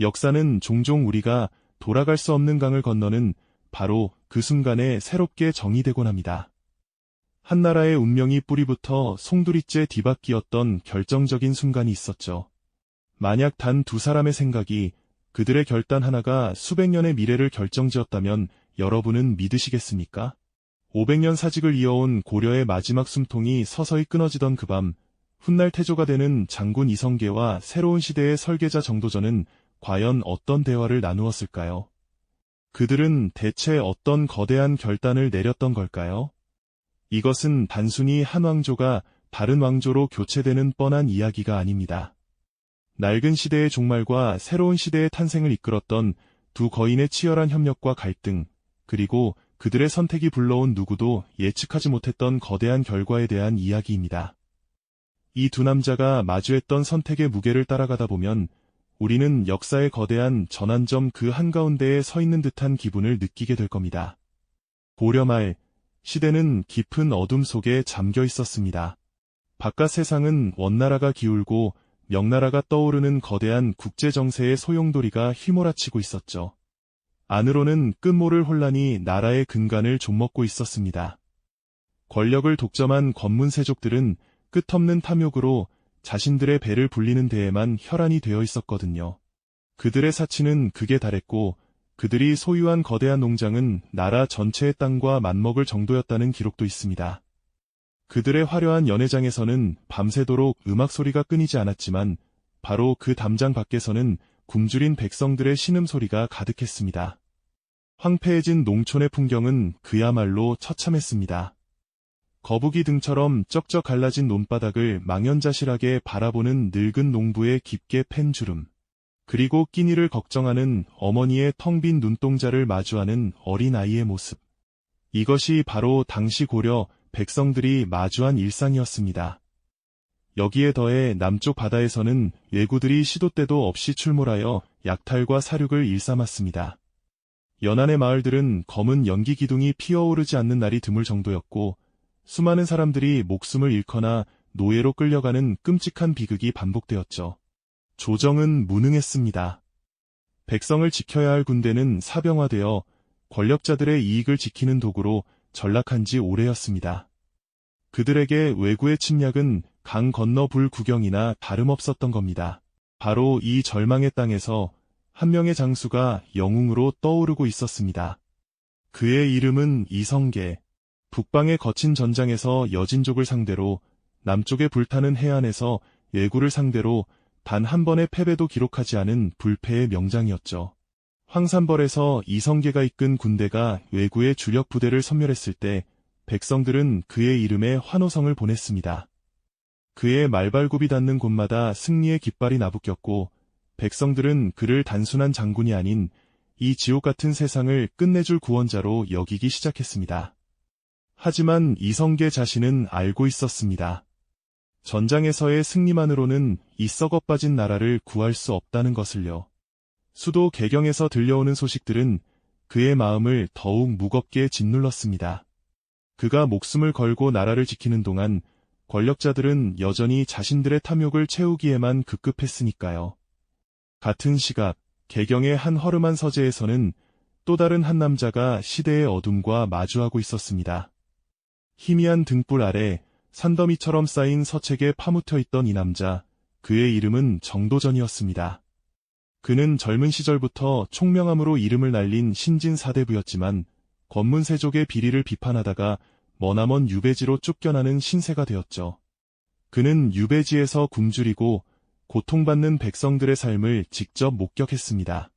역사는 종종 우리가 돌아갈 수 없는 강을 건너는 바로 그 순간에 새롭게 정의되곤 합니다. 한 나라의 운명이 뿌리부터 송두리째 뒤바뀌었던 결정적인 순간이 있었죠. 만약 단 두 사람의 생각이 그들의 결단 하나가 수백 년의 미래를 결정지었다면 여러분은 믿으시겠습니까? 500년 사직을 이어온 고려의 마지막 숨통이 서서히 끊어지던 그 밤, 훗날 태조가 되는 장군 이성계와 새로운 시대의 설계자 정도전은 과연 어떤 대화를 나누었을까요? 그들은 대체 어떤 거대한 결단을 내렸던 걸까요? 이것은 단순히 한 왕조가 다른 왕조로 교체되는 뻔한 이야기가 아닙니다. 낡은 시대의 종말과 새로운 시대의 탄생을 이끌었던 두 거인의 치열한 협력과 갈등, 그리고 그들의 선택이 불러온 누구도 예측하지 못했던 거대한 결과에 대한 이야기입니다. 이 두 남자가 마주했던 선택의 무게를 따라가다 보면 우리는 역사의 거대한 전환점 그 한가운데에 서 있는 듯한 기분을 느끼게 될 겁니다. 고려 말, 시대는 깊은 어둠 속에 잠겨 있었습니다. 바깥 세상은 원나라가 기울고 명나라가 떠오르는 거대한 국제정세의 소용돌이가 휘몰아치고 있었죠. 안으로는 끝모를 혼란이 나라의 근간을 좀먹고 있었습니다. 권력을 독점한 권문세족들은 끝없는 탐욕으로 자신들의 배를 불리는 데에만 혈안이 되어 있었거든요. 그들의 사치는 극에 달했고 그들이 소유한 거대한 농장은 나라 전체의 땅과 맞먹을 정도였다는 기록도 있습니다. 그들의 화려한 연회장에서는 밤새도록 음악 소리가 끊이지 않았지만 바로 그 담장 밖에서는 굶주린 백성들의 신음소리가 가득했습니다. 황폐해진 농촌의 풍경은 그야말로 처참했습니다. 거북이 등처럼 쩍쩍 갈라진 논바닥을 망연자실하게 바라보는 늙은 농부의 깊게 팬 주름. 그리고 끼니를 걱정하는 어머니의 텅 빈 눈동자를 마주하는 어린아이의 모습. 이것이 바로 당시 고려 백성들이 마주한 일상이었습니다. 여기에 더해 남쪽 바다에서는 외구들이 시도 때도 없이 출몰하여 약탈과 사륙을 일삼았습니다. 연안의 마을들은 검은 연기 기둥이 피어오르지 않는 날이 드물 정도였고 수많은 사람들이 목숨을 잃거나 노예로 끌려가는 끔찍한 비극이 반복되었죠. 조정은 무능했습니다. 백성을 지켜야 할 군대는 사병화되어 권력자들의 이익을 지키는 도구로 전락한 지 오래였습니다. 그들에게 외구의 침략은 강 건너 불 구경이나 다름없었던 겁니다. 바로 이 절망의 땅에서 한 명의 장수가 영웅으로 떠오르고 있었습니다. 그의 이름은 이성계. 북방의 거친 전장에서 여진족을 상대로 남쪽의 불타는 해안에서 예구를 상대로 단 한 번의 패배도 기록하지 않은 불패의 명장이었죠. 황산벌에서 이성계가 이끈 군대가 외구의 주력 부대를 섬멸했을 때 백성들은 그의 이름에 환호성을 보냈습니다. 그의 말발굽이 닿는 곳마다 승리의 깃발이 나부꼈고 백성들은 그를 단순한 장군이 아닌 이 지옥 같은 세상을 끝내줄 구원자로 여기기 시작했습니다. 하지만 이성계 자신은 알고 있었습니다. 전장에서의 승리만으로는 이 썩어 빠진 나라를 구할 수 없다는 것을요. 수도 개경에서 들려오는 소식들은 그의 마음을 더욱 무겁게 짓눌렀습니다. 그가 목숨을 걸고 나라를 지키는 동안 권력자들은 여전히 자신들의 탐욕을 채우기에만 급급했으니까요. 같은 시각, 개경의 한 허름한 서재에서는 또 다른 한 남자가 시대의 어둠과 마주하고 있었습니다. 희미한 등불 아래 산더미처럼 쌓인 서책에 파묻혀 있던 이 남자, 그의 이름은 정도전이었습니다. 그는 젊은 시절부터 총명함으로 이름을 날린 신진 사대부였지만 권문세족의 비리를 비판하다가 머나먼 유배지로 쫓겨나는 신세가 되었죠. 그는 유배지에서 굶주리고 고통받는 백성들의 삶을 직접 목격했습니다.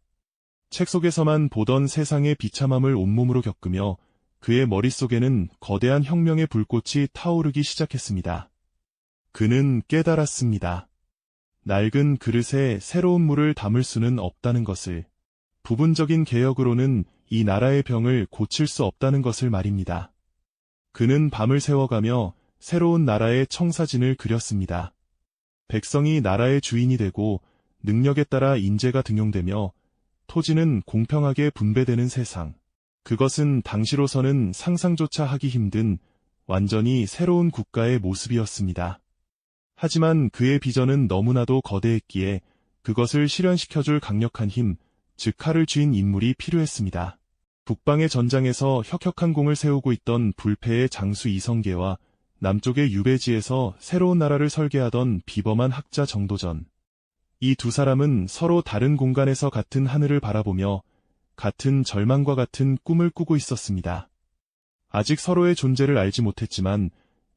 책 속에서만 보던 세상의 비참함을 온몸으로 겪으며 그의 머릿속에는 거대한 혁명의 불꽃이 타오르기 시작했습니다. 그는 깨달았습니다. 낡은 그릇에 새로운 물을 담을 수는 없다는 것을, 부분적인 개혁으로는 이 나라의 병을 고칠 수 없다는 것을 말입니다. 그는 밤을 새워가며 새로운 나라의 청사진을 그렸습니다. 백성이 나라의 주인이 되고 능력에 따라 인재가 등용되며 토지는 공평하게 분배되는 세상. 그것은 당시로서는 상상조차 하기 힘든 완전히 새로운 국가의 모습이었습니다. 하지만 그의 비전은 너무나도 거대했기에 그것을 실현시켜줄 강력한 힘, 즉 칼을 쥐인 인물이 필요했습니다. 북방의 전장에서 혁혁한 공을 세우고 있던 불패의 장수 이성계와 남쪽의 유배지에서 새로운 나라를 설계하던 비범한 학자 정도전. 이 두 사람은 서로 다른 공간에서 같은 하늘을 바라보며 같은 절망과 같은 꿈을 꾸고 있었습니다. 아직 서로의 존재를 알지 못했지만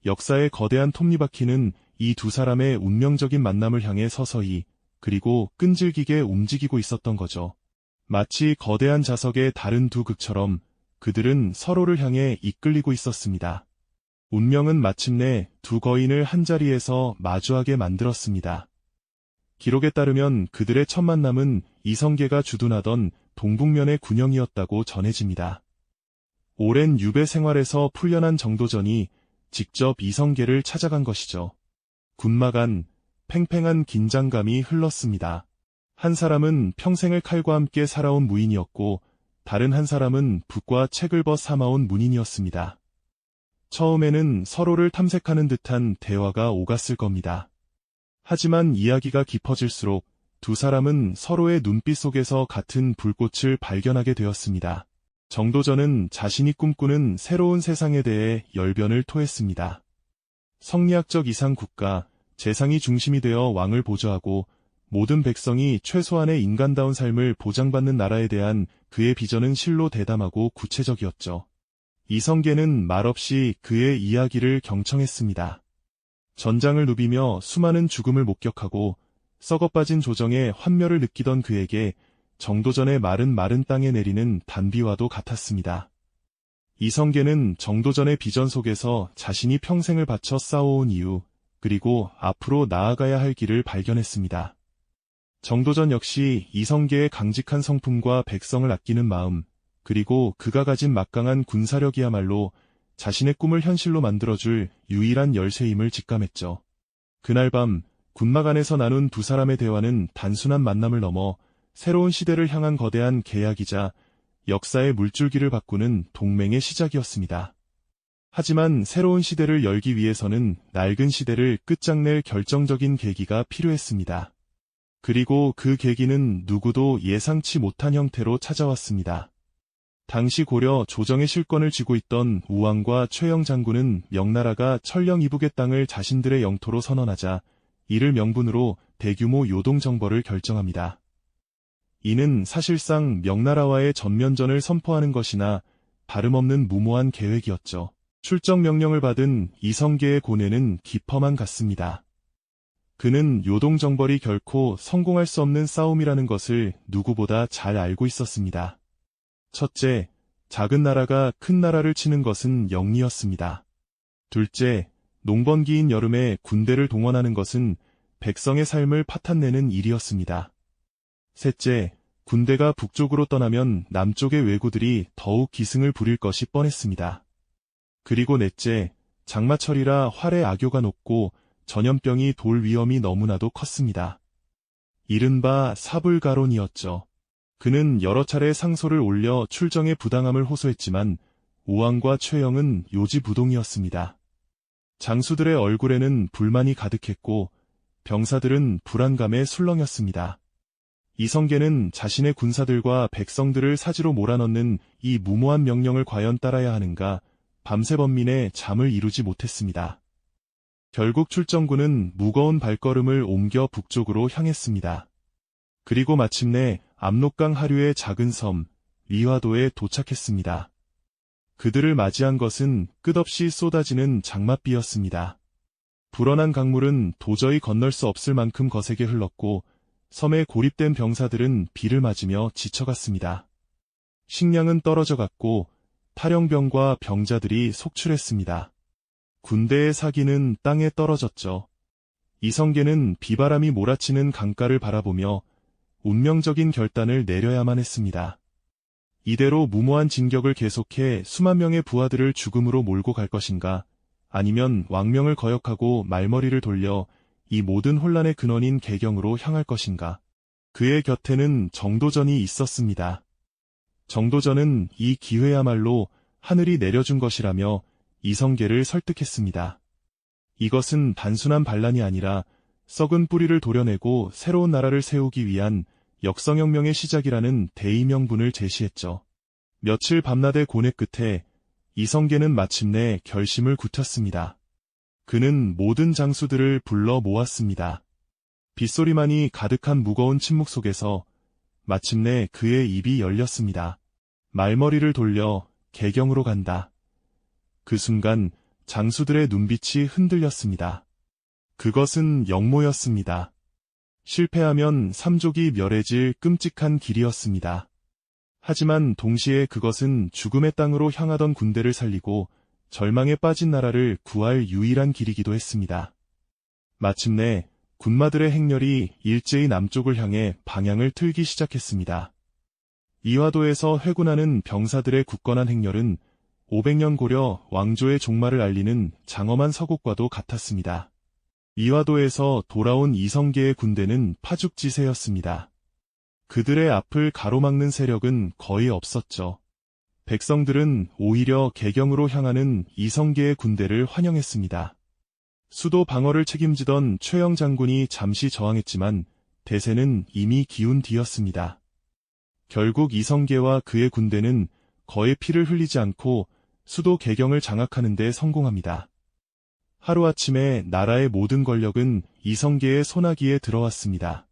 역사의 거대한 톱니바퀴는 이 두 사람의 운명적인 만남을 향해 서서히 그리고 끈질기게 움직이고 있었던 거죠. 마치 거대한 자석의 다른 두 극처럼 그들은 서로를 향해 이끌리고 있었습니다. 운명은 마침내 두 거인을 한자리에서 마주하게 만들었습니다. 기록에 따르면 그들의 첫 만남은 이성계가 주둔하던 동북면의 군영이었다고 전해집니다. 오랜 유배 생활에서 풀려난 정도전이 직접 이성계를 찾아간 것이죠. 군마간 팽팽한 긴장감이 흘렀습니다. 한 사람은 평생을 칼과 함께 살아온 무인이었고 다른 한 사람은 붓과 책을 벗 삼아온 문인이었습니다. 처음에는 서로를 탐색하는 듯한 대화가 오갔을 겁니다. 하지만 이야기가 깊어질수록 두 사람은 서로의 눈빛 속에서 같은 불꽃을 발견하게 되었습니다. 정도전은 자신이 꿈꾸는 새로운 세상에 대해 열변을 토했습니다. 성리학적 이상 국가, 재상이 중심이 되어 왕을 보좌하고 모든 백성이 최소한의 인간다운 삶을 보장받는 나라에 대한 그의 비전은 실로 대담하고 구체적이었죠. 이성계는 말없이 그의 이야기를 경청했습니다. 전장을 누비며 수많은 죽음을 목격하고 썩어빠진 조정의 환멸을 느끼던 그에게 정도전의 마른 마른 땅에 내리는 단비와도 같았습니다. 이성계는 정도전의 비전 속에서 자신이 평생을 바쳐 쌓아온 이유, 그리고 앞으로 나아가야 할 길을 발견했습니다. 정도전 역시 이성계의 강직한 성품과 백성을 아끼는 마음, 그리고 그가 가진 막강한 군사력이야말로 자신의 꿈을 현실로 만들어줄 유일한 열쇠임을 직감했죠. 그날 밤 군막 안에서 나눈 두 사람의 대화는 단순한 만남을 넘어 새로운 시대를 향한 거대한 계약이자 역사의 물줄기를 바꾸는 동맹의 시작이었습니다. 하지만 새로운 시대를 열기 위해서는 낡은 시대를 끝장낼 결정적인 계기가 필요했습니다. 그리고 그 계기는 누구도 예상치 못한 형태로 찾아왔습니다. 당시 고려 조정의 실권을 쥐고 있던 우왕과 최영 장군은 명나라가 철령 이북의 땅을 자신들의 영토로 선언하자 이를 명분으로 대규모 요동 정벌을 결정합니다. 이는 사실상 명나라와의 전면전을 선포하는 것이나 다름없는 무모한 계획이었죠. 출정 명령을 받은 이성계의 고뇌는 깊어만 갔습니다. 그는 요동 정벌이 결코 성공할 수 없는 싸움이라는 것을 누구보다 잘 알고 있었습니다. 첫째, 작은 나라가 큰 나라를 치는 것은 영리였습니다. 둘째, 농번기인 여름에 군대를 동원하는 것은 백성의 삶을 파탄내는 일이었습니다. 셋째, 군대가 북쪽으로 떠나면 남쪽의 왜구들이 더욱 기승을 부릴 것이 뻔했습니다. 그리고 넷째, 장마철이라 활의 악효가 높고 전염병이 돌 위험이 너무나도 컸습니다. 이른바 사불가론이었죠. 그는 여러 차례 상소를 올려 출정의 부당함을 호소했지만 우왕과 최영은 요지부동이었습니다. 장수들의 얼굴에는 불만이 가득했고 병사들은 불안감에 술렁였습니다. 이성계는 자신의 군사들과 백성들을 사지로 몰아넣는 이 무모한 명령을 과연 따라야 하는가 밤새 범민의 잠을 이루지 못했습니다. 결국 출정군은 무거운 발걸음을 옮겨 북쪽으로 향했습니다. 그리고 마침내 압록강 하류의 작은 섬 위화도에 도착했습니다. 그들을 맞이한 것은 끝없이 쏟아지는 장맛비였습니다. 불어난 강물은 도저히 건널 수 없을 만큼 거세게 흘렀고 섬에 고립된 병사들은 비를 맞으며 지쳐갔습니다. 식량은 떨어져 갔고 탈영병과 병자들이 속출했습니다. 군대의 사기는 땅에 떨어졌죠. 이성계는 비바람이 몰아치는 강가를 바라보며 운명적인 결단을 내려야만 했습니다. 이대로 무모한 진격을 계속해 수만 명의 부하들을 죽음으로 몰고 갈 것인가, 아니면 왕명을 거역하고 말머리를 돌려 이 모든 혼란의 근원인 개경으로 향할 것인가. 그의 곁에는 정도전이 있었습니다. 정도전은 이 기회야말로 하늘이 내려준 것이라며 이성계를 설득했습니다. 이것은 단순한 반란이 아니라 썩은 뿌리를 도려내고 새로운 나라를 세우기 위한 역성혁명의 시작이라는 대의명분을 제시했죠. 며칠 밤낮의 고뇌 끝에 이성계는 마침내 결심을 굳혔습니다. 그는 모든 장수들을 불러 모았습니다. 빗소리만이 가득한 무거운 침묵 속에서 마침내 그의 입이 열렸습니다. 말머리를 돌려 개경으로 간다. 그 순간 장수들의 눈빛이 흔들렸습니다. 그것은 영모였습니다. 실패하면 삼족이 멸해질 끔찍한 길이었습니다. 하지만 동시에 그것은 죽음의 땅으로 향하던 군대를 살리고 절망에 빠진 나라를 구할 유일한 길이기도 했습니다. 마침내 군마들의 행렬이 일제히 남쪽을 향해 방향을 틀기 시작했습니다. 이화도에서 회군하는 병사들의 굳건한 행렬은 500년 고려 왕조의 종말을 알리는 장엄한 서곡과도 같았습니다. 이화도에서 돌아온 이성계의 군대는 파죽지세였습니다. 그들의 앞을 가로막는 세력은 거의 없었죠. 백성들은 오히려 개경으로 향하는 이성계의 군대를 환영했습니다. 수도 방어를 책임지던 최영 장군이 잠시 저항했지만 대세는 이미 기운 뒤였습니다. 결국 이성계와 그의 군대는 거의 피를 흘리지 않고 수도 개경을 장악하는 데 성공합니다. 하루아침에 나라의 모든 권력은 이성계의 손아귀에 들어왔습니다.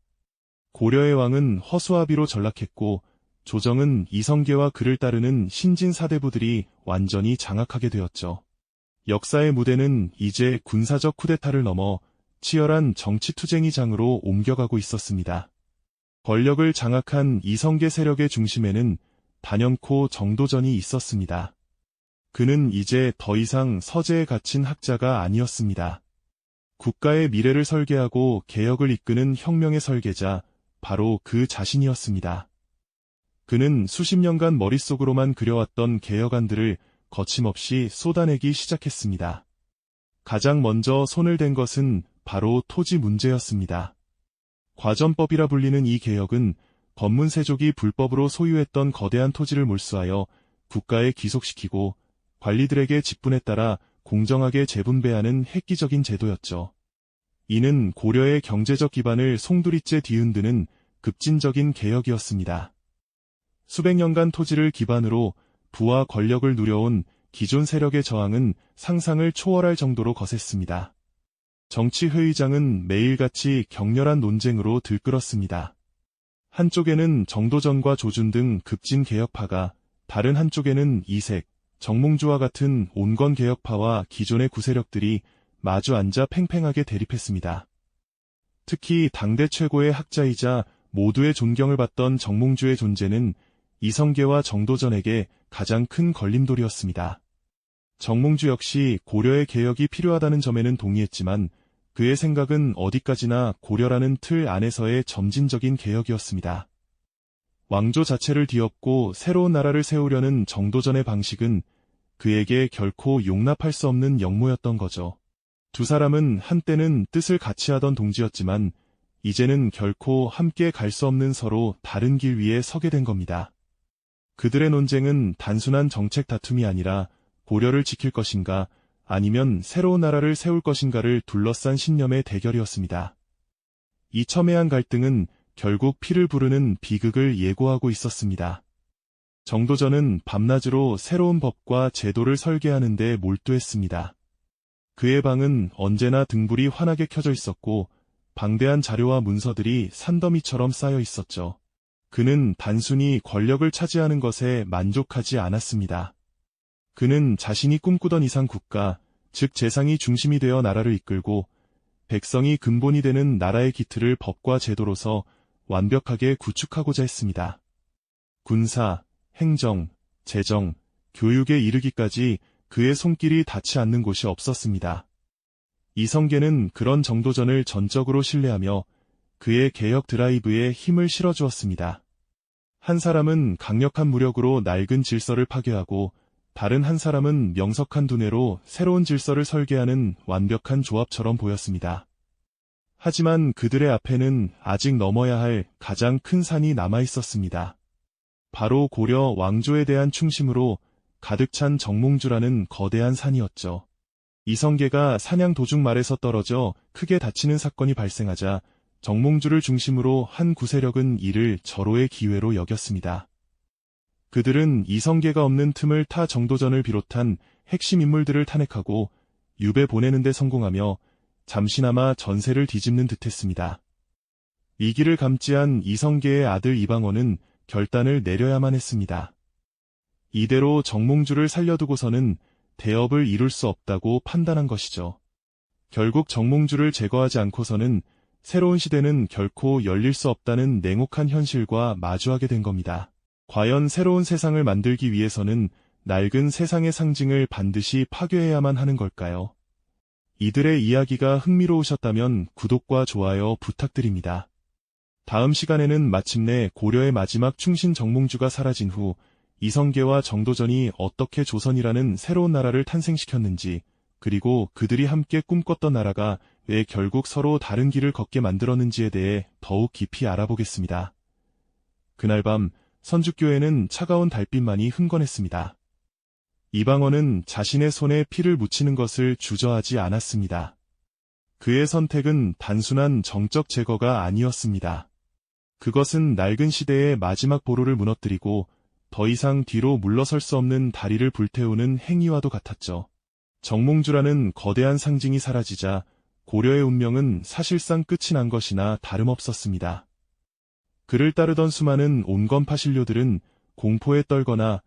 고려의 왕은 허수아비로 전락했고 조정은 이성계와 그를 따르는 신진 사대부들이 완전히 장악하게 되었죠. 역사의 무대는 이제 군사적 쿠데타를 넘어 치열한 정치투쟁이 장으로 옮겨가고 있었습니다. 권력을 장악한 이성계 세력의 중심에는 단연코 정도전이 있었습니다. 그는 이제 더 이상 서재에 갇힌 학자가 아니었습니다. 국가의 미래를 설계하고 개혁을 이끄는 혁명의 설계자, 바로 그 자신이었습니다. 그는 수십 년간 머릿속으로만 그려왔던 개혁안들을 거침없이 쏟아내기 시작했습니다. 가장 먼저 손을 댄 것은 바로 토지 문제였습니다. 과전법이라 불리는 이 개혁은 법문세족이 불법으로 소유했던 거대한 토지를 몰수하여 국가에 귀속시키고 관리들에게 직분에 따라 공정하게 재분배하는 획기적인 제도였죠. 이는 고려의 경제적 기반을 송두리째 뒤흔드는 급진적인 개혁이었습니다. 수백 년간 토지를 기반으로 부와 권력을 누려온 기존 세력의 저항은 상상을 초월할 정도로 거셌습니다. 정치회의장은 매일같이 격렬한 논쟁으로 들끓었습니다. 한쪽에는 정도전과 조준 등 급진 개혁파가, 다른 한쪽에는 이색, 정몽주와 같은 온건 개혁파와 기존의 구세력들이 마주 앉아 팽팽하게 대립했습니다. 특히 당대 최고의 학자이자 모두의 존경을 받던 정몽주의 존재는 이성계와 정도전에게 가장 큰 걸림돌이었습니다. 정몽주 역시 고려의 개혁이 필요하다는 점에는 동의했지만 그의 생각은 어디까지나 고려라는 틀 안에서의 점진적인 개혁이었습니다. 왕조 자체를 뒤엎고 새로운 나라를 세우려는 정도전의 방식은 그에게 결코 용납할 수 없는 역모였던 거죠. 두 사람은 한때는 뜻을 같이 하던 동지였지만 이제는 결코 함께 갈 수 없는 서로 다른 길 위에 서게 된 겁니다. 그들의 논쟁은 단순한 정책 다툼이 아니라 고려를 지킬 것인가 아니면 새로운 나라를 세울 것인가를 둘러싼 신념의 대결이었습니다. 이 첨예한 갈등은 결국 피를 부르는 비극을 예고하고 있었습니다. 정도전은 밤낮으로 새로운 법과 제도를 설계하는 데 몰두했습니다. 그의 방은 언제나 등불이 환하게 켜져 있었고 방대한 자료와 문서들이 산더미처럼 쌓여 있었죠. 그는 단순히 권력을 차지하는 것에 만족하지 않았습니다. 그는 자신이 꿈꾸던 이상 국가, 즉 재상이 중심이 되어 나라를 이끌고 백성이 근본이 되는 나라의 기틀을 법과 제도로서 완벽하게 구축하고자 했습니다. 군사, 행정, 재정, 교육에 이르기까지 그의 손길이 닿지 않는 곳이 없었습니다. 이성계는 그런 정도전을 전적으로 신뢰하며 그의 개혁 드라이브에 힘을 실어주었습니다. 한 사람은 강력한 무력으로 낡은 질서를 파괴하고 다른 한 사람은 명석한 두뇌로 새로운 질서를 설계하는 완벽한 조합처럼 보였습니다. 하지만 그들의 앞에는 아직 넘어야 할 가장 큰 산이 남아 있었습니다. 바로 고려 왕조에 대한 충심으로 가득 찬 정몽주라는 거대한 산이었죠. 이성계가 사냥 도중 말에서 떨어져 크게 다치는 사건이 발생하자 정몽주를 중심으로 한 구세력은 이를 절호의 기회로 여겼습니다. 그들은 이성계가 없는 틈을 타 정도전을 비롯한 핵심 인물들을 탄핵하고 유배 보내는 데 성공하며 잠시나마 전세를 뒤집는 듯했습니다. 이기를 감지한 이성계의 아들 이방원은 결단을 내려야만 했습니다. 이대로 정몽주를 살려두고서는 대업을 이룰 수 없다고 판단한 것이죠. 결국 정몽주를 제거하지 않고서는 새로운 시대는 결코 열릴 수 없다는 냉혹한 현실과 마주하게 된 겁니다. 과연 새로운 세상을 만들기 위해서는 낡은 세상의 상징을 반드시 파괴해야만 하는 걸까요? 이들의 이야기가 흥미로우셨다면 구독과 좋아요 부탁드립니다. 다음 시간에는 마침내 고려의 마지막 충신 정몽주가 사라진 후 이성계와 정도전이 어떻게 조선이라는 새로운 나라를 탄생시켰는지, 그리고 그들이 함께 꿈꿨던 나라가 왜 결국 서로 다른 길을 걷게 만들었는지에 대해 더욱 깊이 알아보겠습니다. 그날 밤 선주교에는 차가운 달빛만이 흥건했습니다. 이방원은 자신의 손에 피를 묻히는 것을 주저하지 않았습니다. 그의 선택은 단순한 정적 제거가 아니었습니다. 그것은 낡은 시대의 마지막 보루를 무너뜨리고 더 이상 뒤로 물러설 수 없는 다리를 불태우는 행위와도 같았죠. 정몽주라는 거대한 상징이 사라지자 고려의 운명은 사실상 끝이 난 것이나 다름없었습니다. 그를 따르던 수많은 온건파 신료들은 공포에 떨거나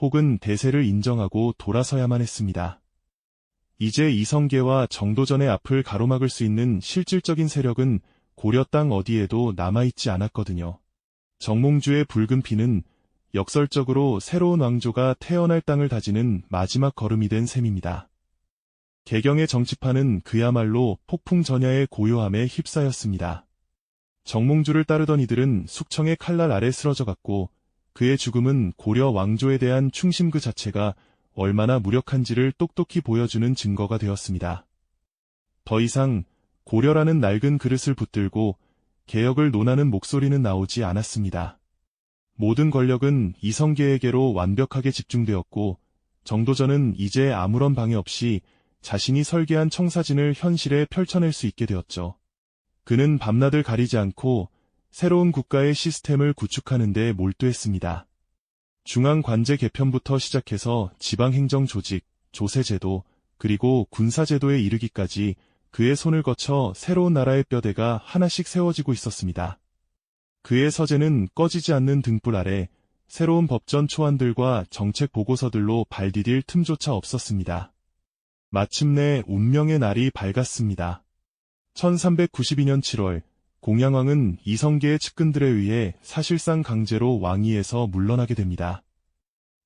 혹은 대세를 인정하고 돌아서야만 했습니다. 이제 이성계와 정도전의 앞을 가로막을 수 있는 실질적인 세력은 고려 땅 어디에도 남아있지 않았거든요. 정몽주의 붉은 피는 역설적으로 새로운 왕조가 태어날 땅을 다지는 마지막 걸음이 된 셈입니다. 개경의 정치판은 그야말로 폭풍 전야의 고요함에 휩싸였습니다. 정몽주를 따르던 이들은 숙청의 칼날 아래 쓰러져 갔고 그의 죽음은 고려 왕조에 대한 충심 그 자체가 얼마나 무력한지를 똑똑히 보여주는 증거가 되었습니다. 더 이상 고려라는 낡은 그릇을 붙들고 개혁을 논하는 목소리는 나오지 않았습니다. 모든 권력은 이성계에게로 완벽하게 집중되었고 정도전은 이제 아무런 방해 없이 자신이 설계한 청사진을 현실에 펼쳐낼 수 있게 되었죠. 그는 밤낮을 가리지 않고 새로운 국가의 시스템을 구축하는 데 몰두했습니다. 중앙관제 개편부터 시작해서 지방행정 조직, 조세제도, 그리고 군사제도에 이르기까지 그의 손을 거쳐 새로운 나라의 뼈대가 하나씩 세워지고 있었습니다. 그의 서재는 꺼지지 않는 등불 아래 새로운 법전 초안들과 정책 보고서들로 발디딜 틈조차 없었습니다. 마침내 운명의 날이 밝았습니다. 1392년 7월 공양왕은 이성계의 측근들에 의해 사실상 강제로 왕위에서 물러나게 됩니다.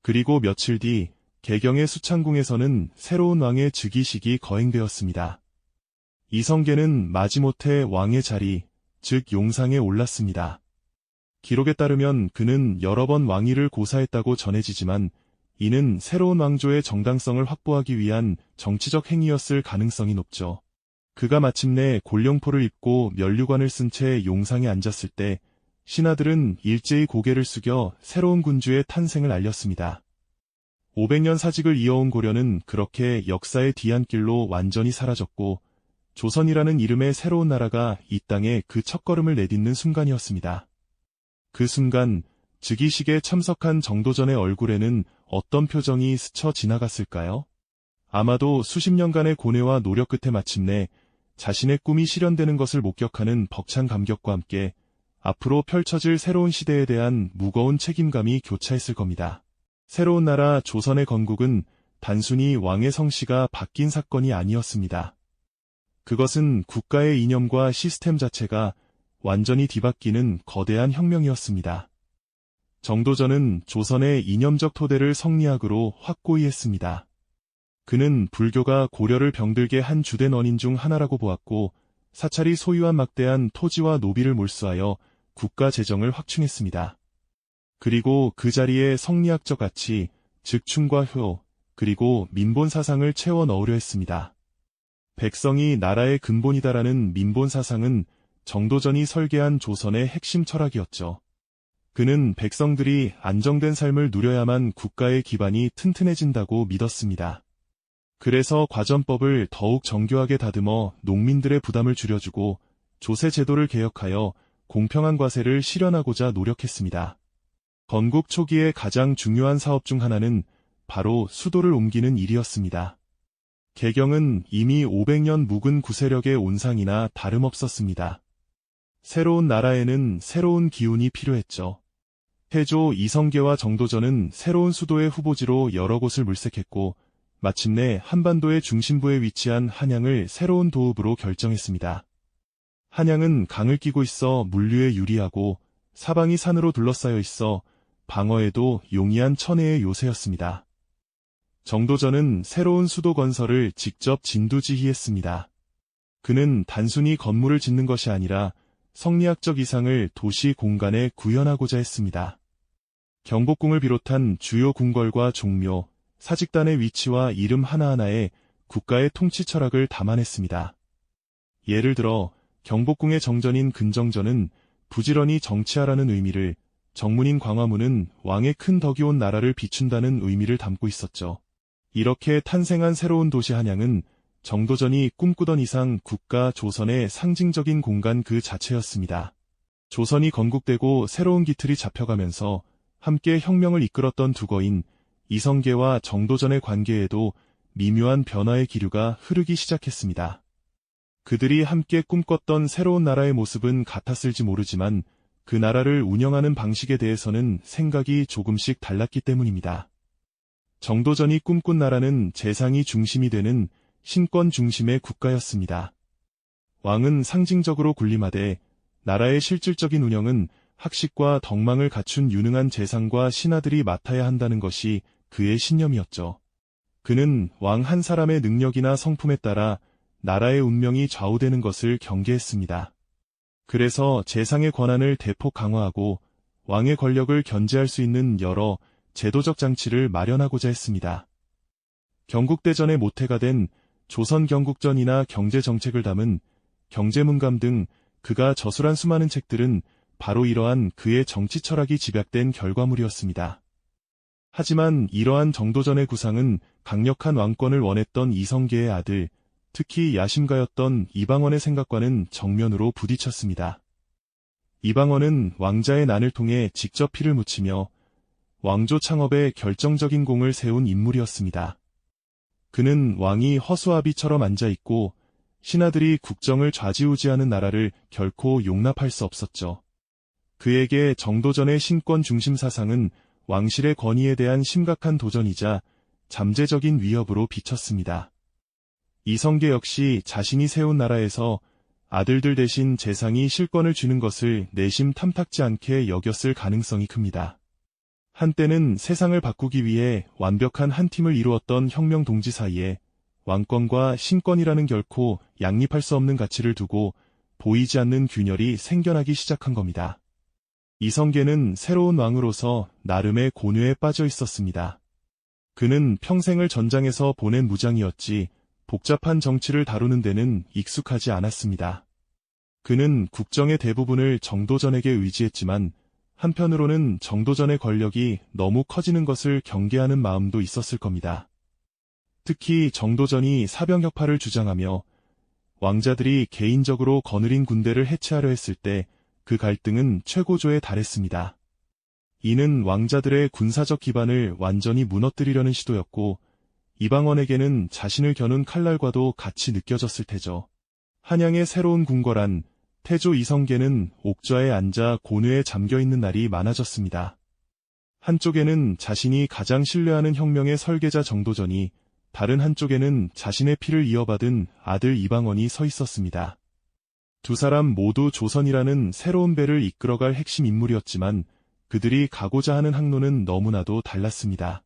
그리고 며칠 뒤 개경의 수창궁에서는 새로운 왕의 즉위식이 거행되었습니다. 이성계는 마지못해 왕의 자리, 즉 용상에 올랐습니다. 기록에 따르면 그는 여러 번 왕위를 고사했다고 전해지지만 이는 새로운 왕조의 정당성을 확보하기 위한 정치적 행위였을 가능성이 높죠. 그가 마침내 골룡포를 입고 면류관을 쓴 채 용상에 앉았을 때 신하들은 일제히 고개를 숙여 새로운 군주의 탄생을 알렸습니다. 500년 사직을 이어온 고려는 그렇게 역사의 뒤안길로 완전히 사라졌고 조선이라는 이름의 새로운 나라가 이 땅에 그 첫걸음을 내딛는 순간이었습니다. 그 순간 즉위식에 참석한 정도전의 얼굴에는 어떤 표정이 스쳐 지나갔을까요? 아마도 수십 년간의 고뇌와 노력 끝에 마침내 자신의 꿈이 실현되는 것을 목격하는 벅찬 감격과 함께 앞으로 펼쳐질 새로운 시대에 대한 무거운 책임감이 교차했을 겁니다. 새로운 나라 조선의 건국은 단순히 왕의 성씨가 바뀐 사건이 아니었습니다. 그것은 국가의 이념과 시스템 자체가 완전히 뒤바뀌는 거대한 혁명이었습니다. 정도전은 조선의 이념적 토대를 성리학으로 확고히 했습니다. 그는 불교가 고려를 병들게 한 주된 원인 중 하나라고 보았고 사찰이 소유한 막대한 토지와 노비를 몰수하여 국가 재정을 확충했습니다. 그리고 그 자리에 성리학적 가치, 즉 충과 효, 그리고 민본 사상을 채워 넣으려 했습니다. 백성이 나라의 근본이다라는 민본 사상은 정도전이 설계한 조선의 핵심 철학이었죠. 그는 백성들이 안정된 삶을 누려야만 국가의 기반이 튼튼해진다고 믿었습니다. 그래서 과전법을 더욱 정교하게 다듬어 농민들의 부담을 줄여주고 조세 제도를 개혁하여 공평한 과세를 실현하고자 노력했습니다. 건국 초기에 가장 중요한 사업 중 하나는 바로 수도를 옮기는 일이었습니다. 개경은 이미 500년 묵은 구세력의 온상이나 다름없었습니다. 새로운 나라에는 새로운 기운이 필요했죠. 태조 이성계와 정도전은 새로운 수도의 후보지로 여러 곳을 물색했고 마침내 한반도의 중심부에 위치한 한양을 새로운 도읍으로 결정했습니다. 한양은 강을 끼고 있어 물류에 유리하고 사방이 산으로 둘러싸여 있어 방어에도 용이한 천혜의 요새였습니다. 정도전은 새로운 수도 건설을 직접 진두지휘했습니다. 그는 단순히 건물을 짓는 것이 아니라 성리학적 이상을 도시 공간에 구현하고자 했습니다. 경복궁을 비롯한 주요 궁궐과 종묘, 사직단의 위치와 이름 하나하나에 국가의 통치 철학을 담아냈습니다. 예를 들어 경복궁의 정전인 근정전은 부지런히 정치하라는 의미를, 정문인 광화문은 왕의 큰 덕이 온 나라를 비춘다는 의미를 담고 있었죠. 이렇게 탄생한 새로운 도시 한양은 정도전이 꿈꾸던 이상 국가 조선의 상징적인 공간 그 자체였습니다. 조선이 건국되고 새로운 기틀이 잡혀가면서 함께 혁명을 이끌었던 두거인 이성계와 정도전의 관계에도 미묘한 변화의 기류가 흐르기 시작했습니다. 그들이 함께 꿈꿨던 새로운 나라의 모습은 같았을지 모르지만 그 나라를 운영하는 방식에 대해서는 생각이 조금씩 달랐기 때문입니다. 정도전이 꿈꾼 나라는 재상이 중심이 되는 신권 중심의 국가였습니다. 왕은 상징적으로 군림하되 나라의 실질적인 운영은 학식과 덕망을 갖춘 유능한 재상과 신하들이 맡아야 한다는 것이 그의 신념이었죠. 그는 왕 한 사람의 능력이나 성품에 따라 나라의 운명이 좌우되는 것을 경계했습니다. 그래서 재상의 권한을 대폭 강화하고 왕의 권력을 견제할 수 있는 여러 제도적 장치를 마련하고자 했습니다. 경국대전의 모태가 된 조선 경국전이나 경제정책을 담은 경제문감 등 그가 저술한 수많은 책들은 바로 이러한 그의 정치 철학이 집약된 결과물이었습니다. 하지만 이러한 정도전의 구상은 강력한 왕권을 원했던 이성계의 아들, 특히 야심가였던 이방원의 생각과는 정면으로 부딪혔습니다. 이방원은 왕자의 난을 통해 직접 피를 묻히며 왕조 창업에 결정적인 공을 세운 인물이었습니다. 그는 왕이 허수아비처럼 앉아있고 신하들이 국정을 좌지우지하는 나라를 결코 용납할 수 없었죠. 그에게 정도전의 신권 중심 사상은 왕실의 권위에 대한 심각한 도전이자 잠재적인 위협으로 비쳤습니다. 이성계 역시 자신이 세운 나라에서 아들들 대신 재상이 실권을 쥐는 것을 내심 탐탁지 않게 여겼을 가능성이 큽니다. 한때는 세상을 바꾸기 위해 완벽한 한 팀을 이루었던 혁명 동지 사이에 왕권과 신권이라는 결코 양립할 수 없는 가치를 두고 보이지 않는 균열이 생겨나기 시작한 겁니다. 이성계는 새로운 왕으로서 나름의 고뇌에 빠져 있었습니다. 그는 평생을 전장에서 보낸 무장이었지 복잡한 정치를 다루는 데는 익숙하지 않았습니다. 그는 국정의 대부분을 정도전에게 의지했지만 한편으로는 정도전의 권력이 너무 커지는 것을 경계하는 마음도 있었을 겁니다. 특히 정도전이 사병혁파를 주장하며 왕자들이 개인적으로 거느린 군대를 해체하려 했을 때 그 갈등은 최고조에 달했습니다. 이는 왕자들의 군사적 기반을 완전히 무너뜨리려는 시도였고 이방원에게는 자신을 겨눈 칼날과도 같이 느껴졌을 테죠. 한양의 새로운 궁궐한 태조 이성계는 옥좌에 앉아 고뇌에 잠겨있는 날이 많아졌습니다. 한쪽에는 자신이 가장 신뢰하는 혁명의 설계자 정도전이 다른 한쪽에는 자신의 피를 이어받은 아들 이방원이 서 있었습니다. 두 사람 모두 조선이라는 새로운 배를 이끌어갈 핵심 인물이었지만 그들이 가고자 하는 항로는 너무나도 달랐습니다.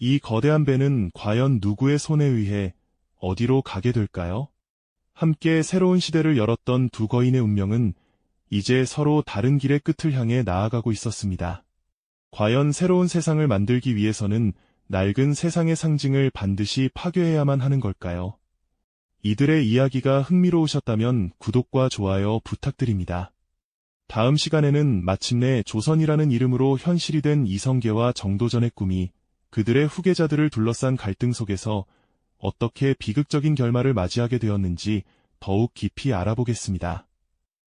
이 거대한 배는 과연 누구의 손에 의해 어디로 가게 될까요? 함께 새로운 시대를 열었던 두 거인의 운명은 이제 서로 다른 길의 끝을 향해 나아가고 있었습니다. 과연 새로운 세상을 만들기 위해서는 낡은 세상의 상징을 반드시 파괴해야만 하는 걸까요? 이들의 이야기가 흥미로우셨다면 구독과 좋아요 부탁드립니다. 다음 시간에는 마침내 조선이라는 이름으로 현실이 된 이성계와 정도전의 꿈이 그들의 후계자들을 둘러싼 갈등 속에서 어떻게 비극적인 결말을 맞이하게 되었는지 더욱 깊이 알아보겠습니다.